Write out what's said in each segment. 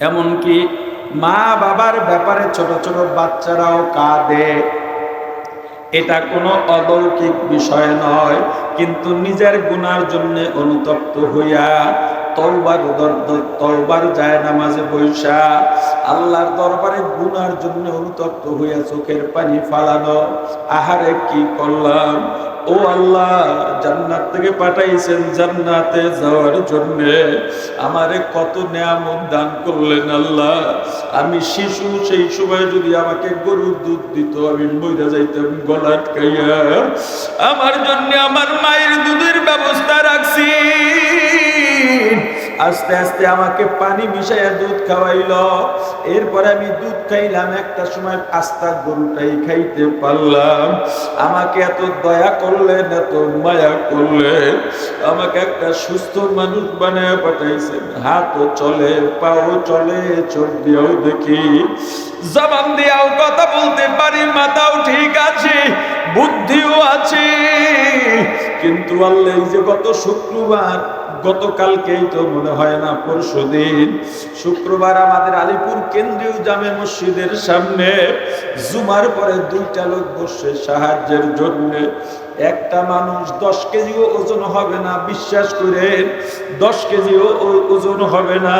এমনকি মা বাবার ব্যাপারে ছোট ছোট বাচ্চারাও কাঁদে। এটা কোনো অলৌকিক বিষয় নয়, কিন্তু নিজের গুনার জন্য অনুতপ্ত হইয়া তলবার তলবার যায় নামাজে বৈশা, আল্লাহর দরবারে গুনার জন্য অনুতপ্ত হইয়া চোখের পানি ফালানো। আহারে কি করলাম? ও আল্লাহ, জান্নাত থেকে পাঠাইছেন জান্নাতে যাওয়ার জন্য। আমারে কত নিয়ামত দান করলেন আল্লাহ। আমি শিশু, সেই সময় যদি আমাকে গরুর দুধ দিত, আমি মইরা যাইতাম, গলা আটকাইয়া। আমার জন্য আমার মায়ের দুধের ব্যবস্থা রাখছি। আস্তে আস্তে আমাকে পানি মিশাইয়া দুধ খাওয়াইল। এরপরে আমি দুধ খাইলাম, একটা সময় আস্তা গরুটাই খাইতে পারলাম। আমাকে এত দয়া করলেন, এত মায়া করলেন। আমাকে একটা সুস্থ মানুষ বানায় পাঠাইছেন। হাতও চলে, পাও চলে, চোখ দিয়েও দেখি। জবান দিয়াও কথা বলতে পারি, মাথাও ঠিক আছে, বুদ্ধিও আছে। কিন্তু আল্লাহ যে গত শুক্রবার গতকালকেই তো মনে হয় না পরশু দিন শুক্রবার আমাদের আলিপুর কেন্দ্রীয় জামে মসজিদের সামনে জুমার পরে দুইটা লোক বসে সাহায্যের জন্য। একটা মানুষ দশ কেজিও ওজন হবে না, বিশ্বাস করেন, দশ কেজিও ওজন হবে না।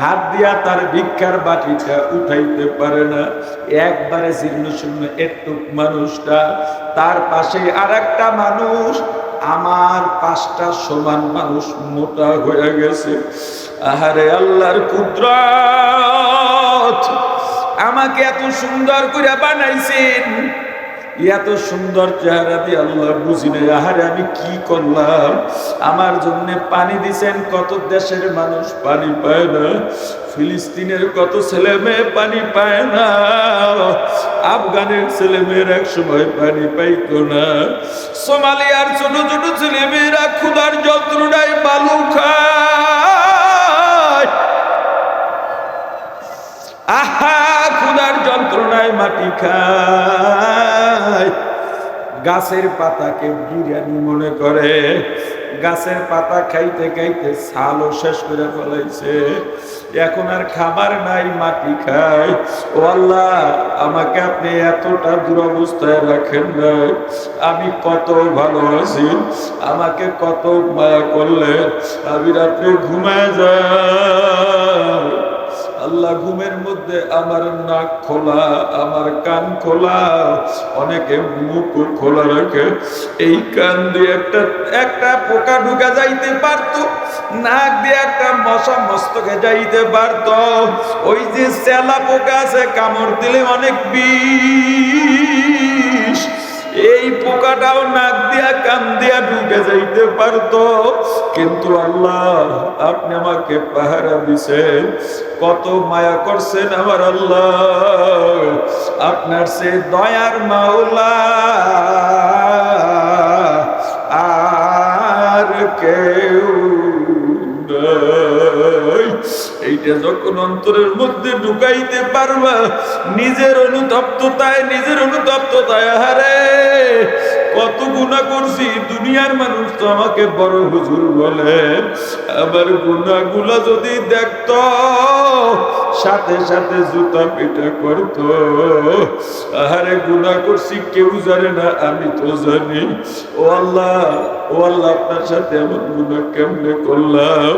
হাত দিয়া তার ভিক্ষার বাটিটা উঠাইতে পারে না। একবারে জীর্ণ শূন্য একটু মানুষটা। তার পাশে আর মানুষ আমার পাঁচটা সমান মানুষ মোটা হয়ে গেছে। আহারে আল্লাহর কুদরত, আমাকে এত সুন্দর করে বানাইছেন। এত সুন্দর চেহারা দিয়ে আল্লাহ বুঝি নাই, আহারে আমি কি করলাম? আমার জন্য পানি দিছেন কত দেশের মানুষ, পানি পায় না। ফিলিস্তিনের কত ছেলে মেয়ে পানি পায় না। আফগানের ছেলে এক সময় পানি পাইতো না। সোমালিয়ার ছোট ছোট ছেলে মেয়েরা ক্ষুধার যন্ত্রণায় বালু খায়। আহা, ক্ষুধার যন্ত্রণায় মাটি খায়। গাছের পাতাকে বিরিয়ানি মনে করে। গাছের পাতা খাইতে খাইতে ছালও শেষ করে ফেলাইছে। এখন আর খাবার নাই, মাটি খায়। ও আল্লাহ, আমাকে আপনি এতটা দুরবস্থায় রাখেন নাই। আমি কত ভালো আছি, আমাকে কত মায়া করলেন। আমি রাত্রে ঘুমায় যাই। আল্লাহ ঘুমের মধ্যে আমার নাক খোলা, আমার কান খোলা, অনেকে মুখ খোলা রাখে। এই কান দিয়ে একটা একটা পোকা ঢুকা যাইতে পারতো, নাক দিয়ে একটা মশা মস্তকে যাইতে পারতো। ওই যে চেলা পোকা আছে, কামড় দিলে অনেক বিষ। এই পোকাটাও নাক দিয়া, কান দিয়া ঢুকে যাইতে পারতো। কিন্তু আল্লাহ, আপনি আমাকে পাহারা দিছেন। কত মায়া করছেন আমার আল্লাহ। আপনার সে দয়ার মাওলা। আর কেউ নাই। এইটা যখন অন্তরের মধ্যে ঢুকাইতে পারবা নিজের অনুতপ্ততায় নিজের অনুতপ্ততায় হারে কত গুণা করছি, দুনিয়ার মানুষ তো আমাকে বড় হুজুর বলে। আবার গুণাগুলা যদি দেখতো, সাথে সাথে জুতা পিটা করতো। আহারে গুণা করছি, কেউ জানে না, আমি তো জানি। ও আল্লাহ ও আল্লাহ, আপনার সাথে এমন গুণা কেমনে করলাম?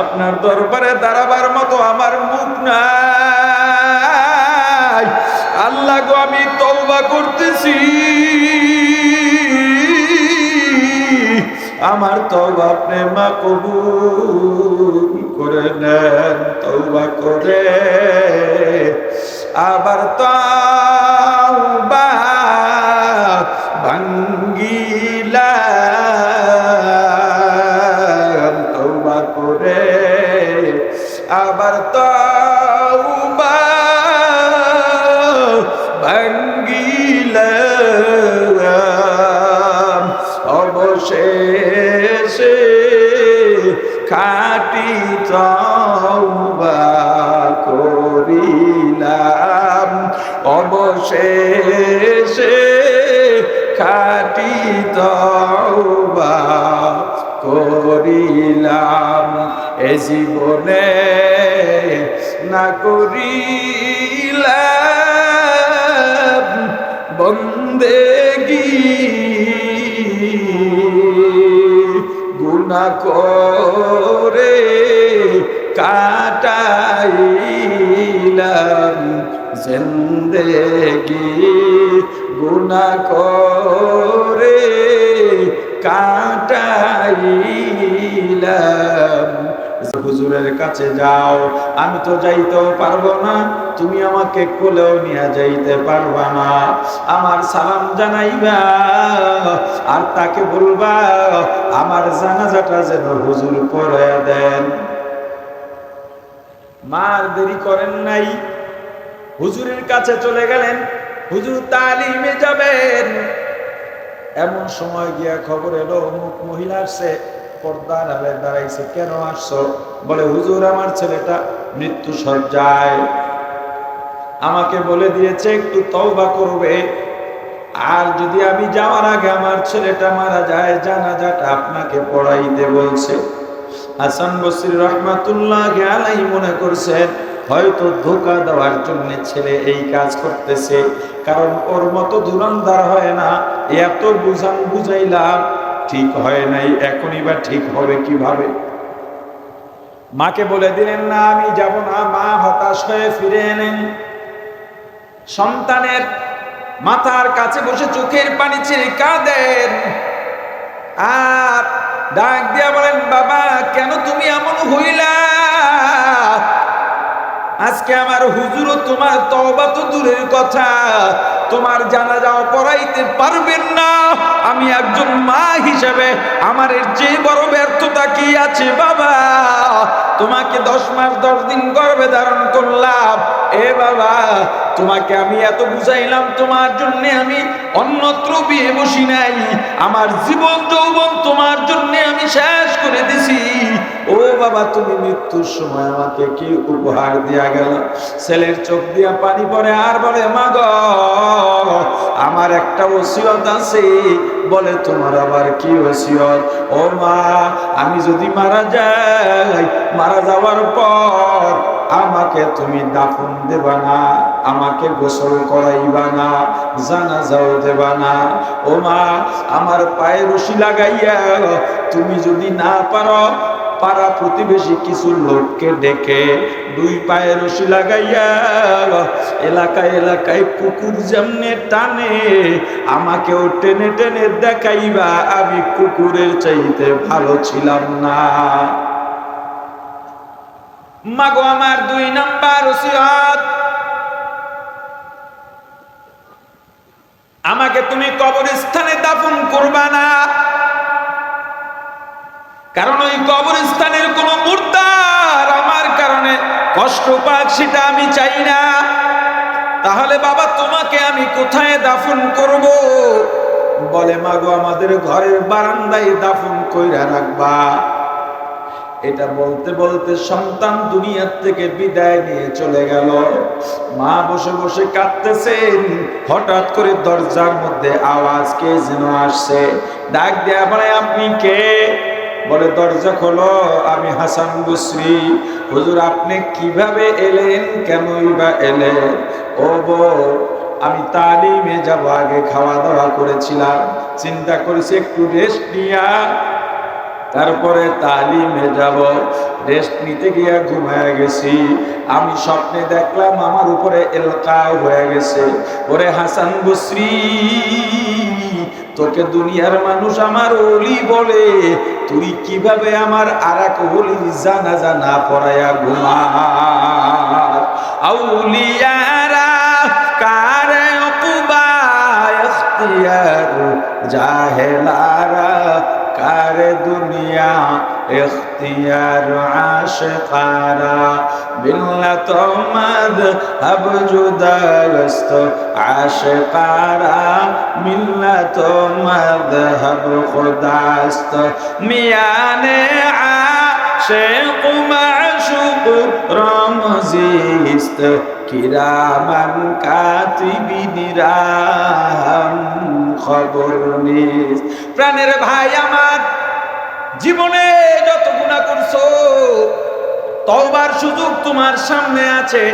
আপনার দরবারে দাঁড়াবার মতো আমার মুখ নাই। আল্লাহ গো, আমি তওবা করতেছি। আমার তওবা আপনি মা কবুল করে নেন তওবা করে। আবার তওবা বন্দেগি গুনা করে কাটাইলাম জিন্দেগি গুনা করে কাটাইলাম হুজুরের কাছে যাও। আমি তো যাইতেও পারব না, তুমি আমাকে কোলেও নিয়ে যাইতে পারবা না। আমার সালাম জানাইবা, আর তাকে বলবা, আমার জানাজাটা যেন হুজুর পড়ে দেন। মার দেরি করেন নাই। হুজুরের কাছে চলে গেলেন, হুজুর তালিমে যাবেন। এমন সময় গিয়া খবর এলো, অমুক মহিলা আসছে। দাঁড়াইছে, কেন আসছো? বলে, হুজুর, আমার ছেলেটা মৃত্যু সজ্জায় আমাকে বলে দিয়েছে, একটু তওবা করবে। আর যদি আমি যাওয়ার আগে আমার ছেলেটা মারা যায়, জানাজাটা আপনাকে পড়াইতে বলছে। হাসান বসির রহমাতুল্লাহ আলাই মনে করছেন, হয়তো ধোকা দেওয়ার জন্য ছেলে এই কাজ করতেছে। কারণ ওর মতো ধুরন্ধার হয় না। এত বুঝান বুঝাইলাম ঠিক হয় নাই, এখনই বা ঠিক হবে কীভাবে? মাকে বলে দিলেন, না, আমি যাব না, মা হতাশ হয়ে ফিরে এলেন। সন্তানের মাথার কাছে বসে চোখের পানি ছেড়ে কাঁদেন। আর ডাক দিয়া বলেন, বাবা, কেন তুমি এমন হইলা? আজকে আমার হুজুরও তোমার তওবা তো দূরের কথা। তোমার জানা যাওয়া পড়াইতে পারবেন না। আমি একজন মা হিসেবে, আমার চেয়ে বড় ব্যর্থতা কি আছে বাবা? তোমাকে দশ মাস, দশ দিন গর্ভে ধারণ করলাম। এ বাবা, তোমাকে আমি এত বুঝাইলাম, তোমার জন্য আমি অন্যত্র বিয়ে বসি নাই। আমার জীবন যৌবন তোমার জন্য আমি শেষ করে দিছি। ও বাবা, তুমি মৃত্যুর সময় আমাকে কি উপহার দিয়া গেল? ছেলের চোখ দিয়া পানি পড়ে আর বলে মা গো আমার একটা ওসিয়ত আছে। বলে, তোমার আবার কি ওসিয়ত? ও মা, আমি যদি মারা যাই, মারা যাওয়ার পর আমাকে তুমি দাফন দেবা না, আমাকে গোসল করাইবা না জানা যাও দেবা না। ও মা, আমার পায়ে রশি লাগাইয়া তুমি যদি না পারো পাড়া প্রতিবেশী কিছু লোককে ডেকে দুই পায়ে রশি লাগাইয়া এলাকায় এলাকায় কুকুর যেমনে টানে, আমাকেও টেনে টেনে দেখাইবা, আমি কুকুরের চাইতে ভালো ছিলাম না। মাগো, আমার দুই নাম্বার ওসিয়ত আমাকে তুমি কবরস্থানে দাফন করবা না। কারণ ওই কবরস্থানের কোন মুর্দার আমার কারণে কষ্ট পাক সেটা আমি চাই না। তাহলে বাবা, তোমাকে আমি কোথায় দাফন করব? বলে, মাগো, আমাদের ঘরের বারান্দায় দাফন কইরা রাখবা। এটা বলতে বলতে সন্তান দুনিয়ার থেকে বিদায় নিয়ে চলে গেল। মা বসে বসে কাঁদতেছেন। হঠাৎ করে দরজার মধ্যে আওয়াজ, কে যেন আসছে? ডাক দেয়া বলে, আপনি কে? বলে, দরজা খোলো, আমি হাসান বসরি। হুজুর, আপনি কীভাবে এলেন? কেনই বা এলেন ও আমি তালিমে যাব, আগে খাওয়া দাওয়া করেছিলাম। চিন্তা করেছি, একটু রেস্ট নিয়া। তারপরে তালিমে যাব রেস্ট নিতে গিয়া ঘুমায় গেছি। আমি স্বপ্নে দেখলাম, আমার উপরে এলকা হয়ে গেছে। ওরে হাসান বসরি তোকে দুনিয়ার মানুষ আমার ওলি বলে। তুই কীভাবে আমার আর এক ওলি জানা জানা পড়ায়া ঘুমা আউলিয়ারা কার দুনিয়া اختیار عاشقارا ملت مد اب جداست عاشقارا ملت مذهب خداست میان عاشق প্রাণের ভাই আমার, জীবনে যত গুণা করছ, তওবার সুযোগ তোমার সামনে আছে।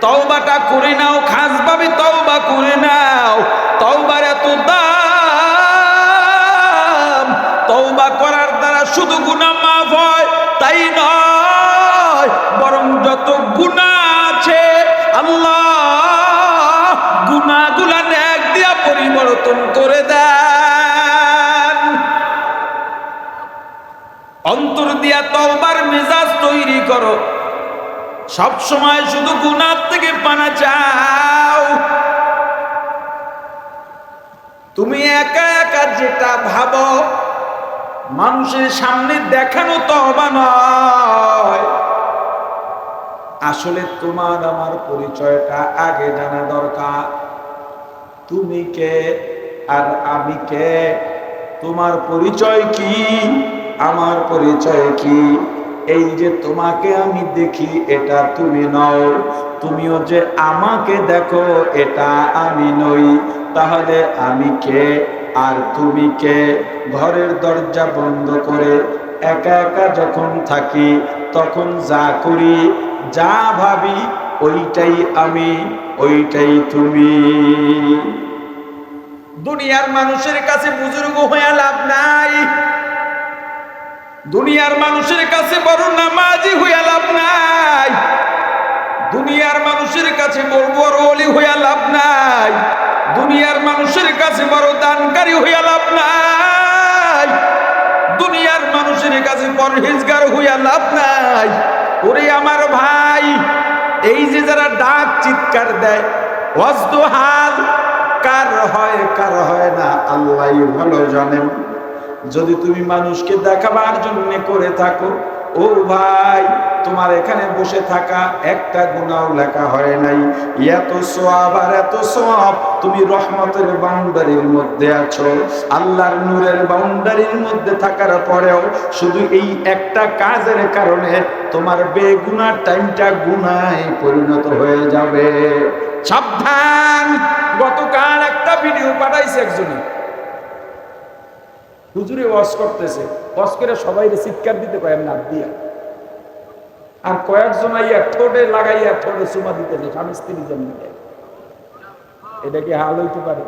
তওবাটা করে নাও খাস বাবি তও তওবা করে নাও। তওবার এত দাম, তওবা করার দ্বারা শুধু গুনাহ মাফ হয়। তাই নয়, বরং যত গুনাহ আছে, আল্লাহ গুনাহগুলা নেক দিয়া পরিবর্তন করে দেন। অন্তর দিয়া তলবার মেজাজ তৈরি করো। সব সময় শুধু গুনার থেকে পানা চাও। তুমি একা একা যেটা ভাবো মানুষের সামনে দেখানো তওবা নয়। আসলে তোমার আমার পরিচয়টা আগে জানা দরকার। তুমি কে আর আমি কে? তোমার পরিচয় কি? আমার পরিচয় কি? এই যে তোমাকে আমি দেখি, এটা তুমি নও। তুমিও যে আমাকে দেখো, এটা আমি নই। তাহলে আমি কে? আর তুমি কে? ঘরের দরজা বন্ধ করে একা একা যখন থাকি, তখন যা করি, যা ভাবি, ওইটাই আমি, ওইটাই তুমি। দুনিয়ার মানুষের কাছে বুজুর্গ হয়ে লাভ নাই। দুনিয়ার মানুষের কাছে বড় নামাজি হইয়া লাভ নাই। দুনিয়ার মানুষের কাছে বড় বড় অলি হইয়া লাভ নাই। দুনিয়ার মানুষের কাছে বড় দানকারী হইয়া লাভ নাই। দুনিয়ার মানুষের কাছে পরহেজগার হইয়া লাভ নাই। ওরে আমার ভাই, এই যে যারা ডাক চিৎকার দেয় হাল, কার হয় কার হয় না আল্লাহ ভালো জানেন। যদি তুমি মানুষকে দেখাবার জন্য করে থাকো ও ভাই, তোমার এখানে বসে থাকা একটা গুণাও লেখা হয় নাই। এত সোয়াব আর এত সোয়াব তুমি রহমতের বাউন্ডারির মধ্যে আছো। আল্লাহর নূরের বাউন্ডারির মধ্যে থাকার পরেও শুধু এই একটা কাজের কারণে তোমার বেগুনার টাইমটা গুনায় পরিণত হয়ে যাবে। সাবধান! গতকাল একটা ভিডিও পাঠাইছে একজনে। হুজুরে ওয়াশ করতেছে। ওয়াশ করে সবাই চিৎকার দিতে পারে নাক দিয়া। আর কয়েকজন আইয়া ঠোঁটে লাগাইয়া ঠোঁটে চুমা দিতেছে, স্বামী স্ত্রী জন্য। এটা কি হাল হইতে পারে?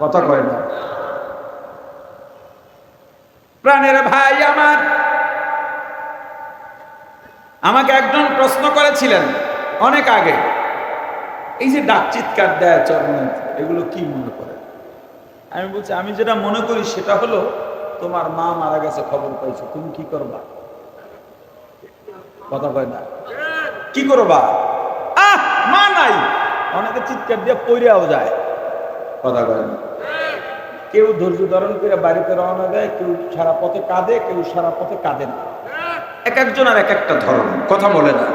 কথা কয় না। প্রাণের ভাই আমার, আমাকে একজন প্রশ্ন করেছিলেন অনেক আগে। এই যে ডাক চিৎকার দেয় চরণ, এগুলো কি মনে আমি বলছি, আমি যেটা মনে করি সেটা হলো, তোমার মা মারা গেছে, খবর পাইছো, তুমি কি করবা? কথা কয় না। কি করবা? আহ, মা নাই। অনেকে চিৎকার দিয়ে পইরাও যায়। কথা কয় না। কেউ ধৈর্য ধারণ করে বাড়িতে রওনা দেয়, কেউ সারা পথে কাঁদে, কেউ সারা পথে কাঁদে না। এক একজন আর এক একটা ধরন কথা বলে না।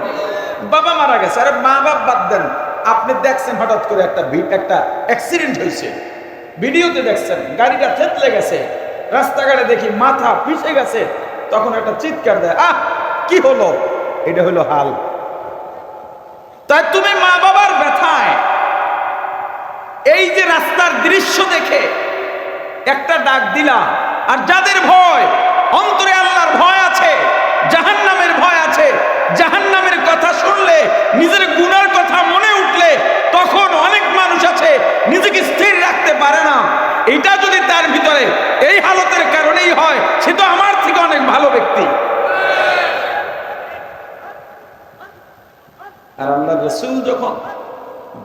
বাবা মারা গেছে, আরে মা বাপ বাদ দেন। আপনি দেখছেন হঠাৎ করে একটা ভিড় একটা অ্যাক্সিডেন্ট হয়েছে। ভিডিওতে দেখছেন, গাড়িটা থেতলে গেছে, রাস্তাঘাটে দেখি মাথা পিছে গেছে, তখন একটা চিৎকার দেয়, আহ, কি হলো? এটা হলো হাল। তাই তুমি মা বাবার ব্যথায়। এই যে রাস্তার দৃশ্য দেখে একটা ডাক দিলা, আর যাদের ভয়, অন্তরে আল্লাহর ভয় আছে, জাহান্নামের ভয় আছে, জাহান্নামের কথা শুনলে, নিজের গুনার কথা মনে উঠলে, তখন অনেক মানুষ আছে নিজেকে স্থির রাখতে পারে না এটা যদি তার ভিতরে এই হালতের কারণেই হয় সে তো আমার থেকে অনেক ভালো ব্যক্তি আর আল্লাহ রসুল যখন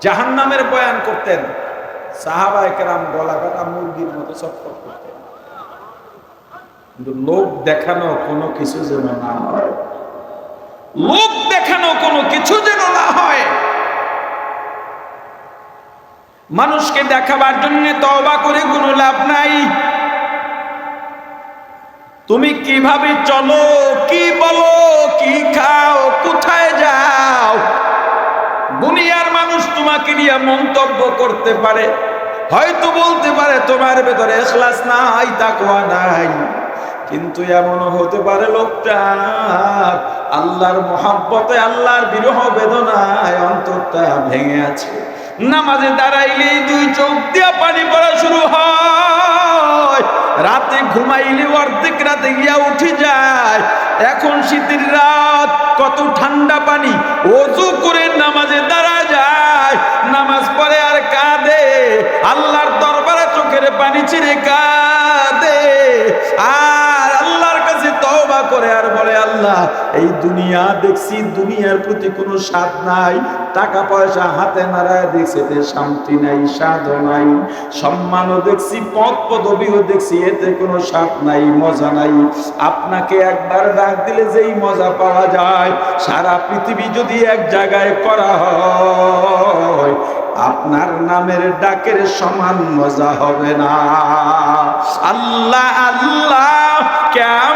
জাহান্নামের বয়ান করতেন। সাহাবা একরাম গলা কাটা মুরগির মতো চটপট করতেন। কিন্তু লোক দেখানো কোনো কিছু যেন না হয়। লোক দেখানো কোনো কিছু যেন না হয়। মানুষকে দেখাবার জন্য তওবা করে কোনো লাভ নাই। তুমি কীভাবে চলো, কি বলো, কি খাও, কোথায় যাও? দুনিয়ার মানুষ তোমাকে নিয়ে মন্তব্য করতে পারে। হয়তো বলতে পারে, তোমার ভেতরে এখলাস নাই, তাকওয়া নাই। কিন্তু এমনও হতে পারে লোকটা, আল্লাহর মহাব্বতে, আল্লাহর বিরহ বেদনায় অন্তরটা ভেঙে আছে। নামাজে দাঁড়াইলেই দুই চোখ দিয়া পানি পড়া শুরু হয়। রাতে ঘুমাইলে অর্ধেক রাতে গিয়া উঠে যায়। এখন শীতের রাত, কত ঠান্ডা পানি, অজু করে নামাজে দাঁড়া যায়। নামাজ পরে আর কাঁদে, আল্লাহর দরবারে চোখের পানি ছিঁড়ে কাঁদে। আর আল্লাহর তওবা করে আর বলে, আল্লাহ, এই দুনিয়া দেখছি, দুনিয়ার প্রতি কোনো স্বাদ নাই। টাকা পয়সা হাতে নাড়ায় দেখছি এতে শান্তি নাই, স্বাদও নাই। সম্মানও দেখছি পদ পদবিও দেখছি, এতে কোনো স্বাদ নাই, মজা নাই। আপনাকে একবার ডাক দিলে যেই মজা পাওয়া যায়, সারা পৃথিবী যদি এক জায়গায় করা হয়, আপনার নামের ডাকের সমান মজা হবে না। আল্লাহ আল্লাহ, কেমন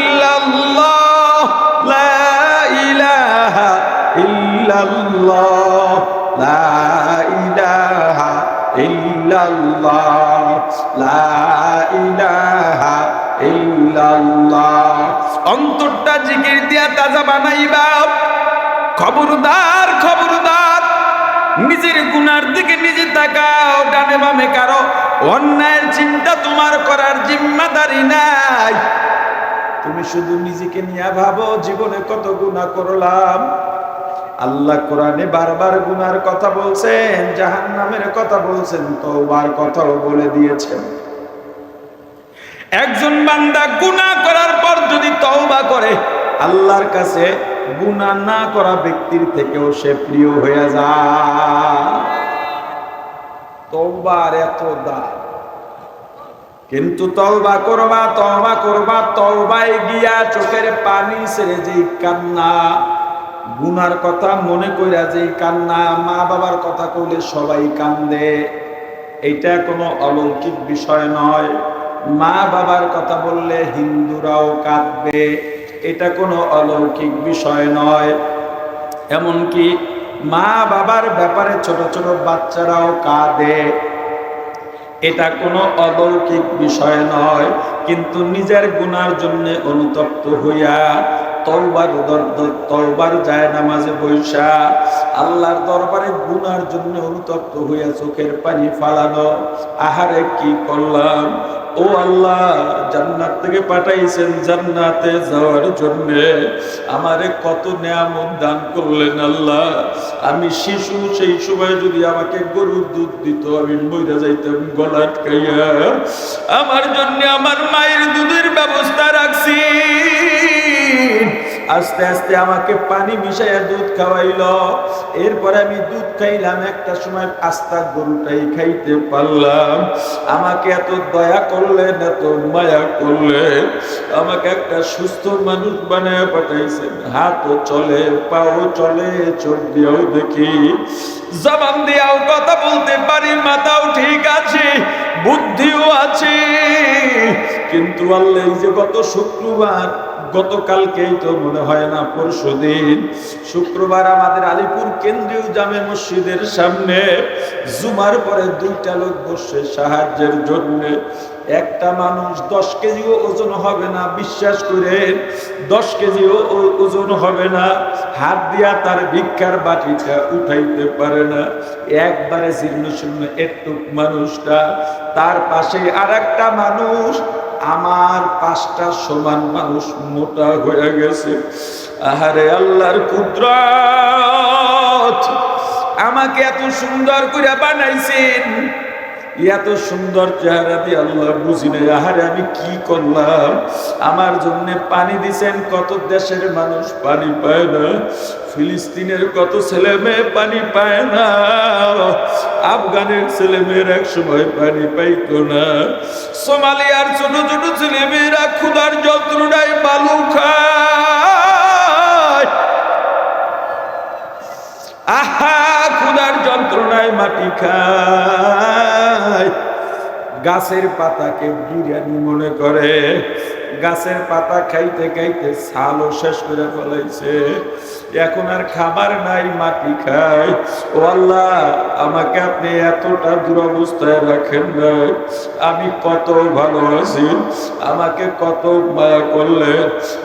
ইল্লাল্লাহ, লা ইলাহা ইল্লাল্লাহ, লা ইলাহা ইল্লাল্লাহ। অন্তরটা জিকির দিয়া তাজা বানাইবা। খবরদার খবরদার, নিজের গুনার দিকে নিজে তাকাও, ডানে বামে কারও অন্যায়ের চিন্তা তোমার করার জিম্মাদারি নাই। তুমি শুধু নিজেকে নিয়ে ভাবো, জীবনে কত গুণা করলাম। আল্লাহ কোরআনে বারবার গুনার কথা বলছেন জাহান নামের কথা বলছেন, তওবার কথাও বলে দিয়েছেন। একজন বান্দা গুনাহ করার পর যদি তওবা করে, আল্লাহর কাছে গুনাহ না করা ব্যক্তির থেকেও সে প্রিয় হয়ে যায়। তওবার এত দাম। কিন্তু তওবা করবা তওবা করবা, তওবায় গিয়া চোখের পানি ছেড়ে যেই কান্না গুনার কথা মনে কইরা যেই কান্না, মা বাবার কথা কইলে সবাই কান্দে। এটা কোনো অলৌকিক বিষয় নয়। মা বাবার কথা বললে হিন্দুরাও কাঁদবে। এটা কোনো অলৌকিক বিষয় নয়। এমনকি মা বাবার ব্যাপারে ছোট ছোট বাচ্চারাও কাঁদে। এটা কোনো অলৌকিক বিষয় নয়। কিন্তু নিজের গুনার জন্য অনুতপ্ত হইয়া যায় নামাজে বৈশা, আল্লাহর দরবারে গুনার জন্য অনুতপ্ত চোখের পানি ফালানো আহারে কি করলাম? ও আল্লাহ, জান্নাত থেকে পাঠাইছেন জান্নাতে যাওয়ার জন্য। আমারে কত নিয়ামত দান করলেন আল্লাহ। আমি শিশু, সেই সময় যদি আমাকে গরুর দুধ দিত, আমি মইরা যাইতাম গলা আটকাইয়া। আমার জন্য আমার মায়ের দুধের ব্যবস্থা রাখছি। আস্তে আস্তে আমাকে পানি মিশাইয়া দুধ খাওয়াইল। এরপরে আমি দুধ খাইলাম, একটা সময় আস্তা গরুটাই খাইতে পারলাম। আমাকে এত দয়া করলেন, এত মায়া করলেন। আমাকে একটা সুস্থ মানুষ বানায় পাঠাইছেন। হাতও চলে, পাও চলে, চোখ দিয়েও দেখি। জবান দিয়াও কথা বলতে পারি, মাথাও ঠিক আছে, বুদ্ধিও আছে। কিন্তু আল্লাহ এই যে গত শুক্রবার গতকালকেই তো মনে হয় না পরশু দিন শুক্রবার আমাদের আলিপুর কেন্দ্রীয় জামে মসজিদের সামনে জুমার পরে দুইটা লোক বসে সাহায্যের জন্য। একটা মানুষ দশ কেজিও ওজন হবে না, বিশ্বাস করে দশ কেজিও ওজন হবে না। হাত দিয়া তার ভিক্ষার বাটিটা উঠাইতে পারে না। একবারে জীর্ণ শূন্য একটু মানুষটা। তার পাশে আর মানুষ আমার পাঁচটা সমান মানুষ মোটা হয়ে গেছে। আহারে আল্লাহর কুদরত, আমাকে এত সুন্দর করে বানাইছেন। এত সুন্দর চেহারা দিয়ে আল্লাহ বুঝি নাই, আহারে আমি কি করলাম? আমার জন্য পানি দিছেন, কত দেশের মানুষ পানি পায় না। ফিলিস্তিনের কত ছেলে মেয়ে পানি পায় না। আফগানের ছেলে মেয়ের এক সময় পানি পাইতো না। সোমালিয়ার ছোট ছোট ছেলে মেয়েরা ক্ষুধার যন্ত্রণায় বালু খায়। আহা, ক্ষুধার যন্ত্রণায় মাটি খায়। গাছের পাতাকে বিরিয়ানি মনে করে। গাছের পাতা খাইতে খাইতে ছালও শেষ করে ফেলাইছে। এখন আর খাবার নাই, মাটি খায়। ও আল্লাহ, আমাকে আপনি এতটা দুরবস্থায় রাখেন নাই। আমি কত ভালো আছি, আমাকে কত মায়া করলেন।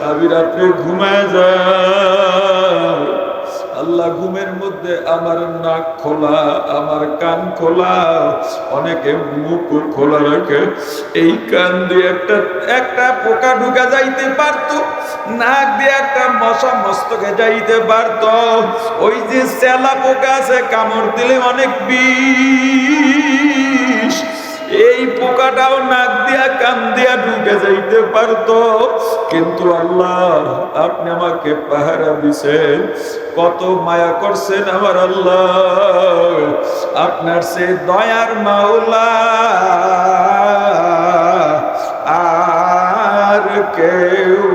আমি রাত্রে ঘুমায় যাই। আল্লাহ ঘুমের মধ্যে আমার নাক খোলা, আমার কান খোলা, অনেকে মুখ খোলা রাখে। এই কান দিয়ে একটা একটা পোকা ঢুকা যাইতে পারতো, নাক দিয়ে একটা মশা মস্তকে যাইতে পারতো। ওই যে সেলা পোকা আছে, কামড় দিলে অনেক বিষ। এই পোকাটাও নাক দিয়া, কান দিয়া ঢুকে যাইতে পারত। কিন্তু আল্লাহ, আপনি আমাকে পাহারা দিছেন। কত মায়া করছেন আমার আল্লাহ। আপনার সে দয়ার মাওলা। আর কেউ।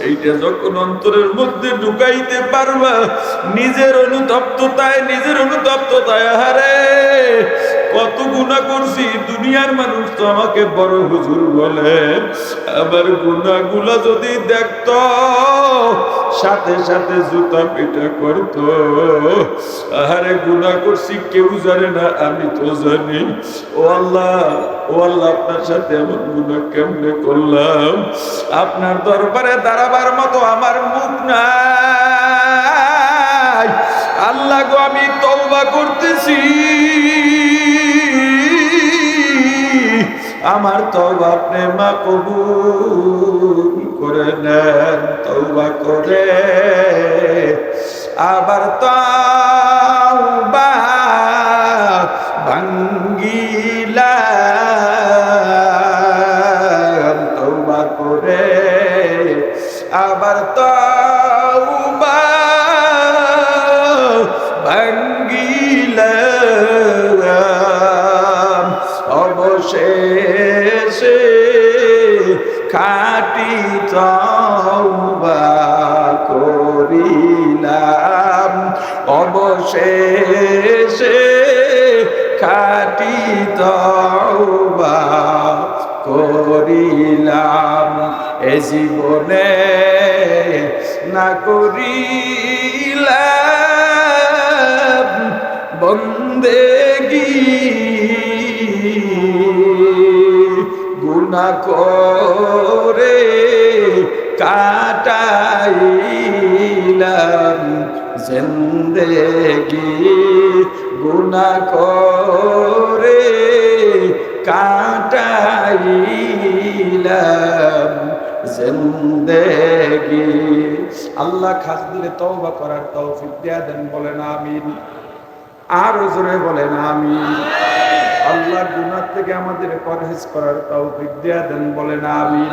এইটা যখন অন্তরের মধ্যে ঢুকাইতে পারবা নিজের অনুতপ্ততায় নিজের অনুতপ্ততায় হারে কত গুণা করছি, দুনিয়ার মানুষ তো আমাকে বড় হুজুর বলে। আবার গুণাগুলা যদি দেখতো, সাথে সাথে জুতা পিটা করতো। আহারে গুণা করছি, কেউ জানে না, আমি তো জানি। ও আল্লাহ ও আল্লাহ, আপনার সাথে এমন গুণা কেমনে করলাম? আপনার দরবারে দাঁড়াবার মতো আমার মুখ নাই। আল্লাহ গো, আমি তওবা করতেছি। আমার তওবা আপনি মা কবুল করে নেন তওবা করে। আবার তওবা খাটি তওবা করিলাম। অবশেষে খাটি তওবা করিলাম। এ জীবনে না করিলাম বন্দেগি গুনা করে কাটাইলাম জিন্দেগি। গুনা করে কাটাইলাম জিন্দেগি। আল্লাহ খাস দিলে তওবা করার তৌফিক দেয়া দেন, বলেন আমিন। আর জোরে বলেন আমিন। আল্লাহ গুনাহ থেকে আমাদের পরহেজ করার তাও বিদ্যা দেন বলেন আমিন।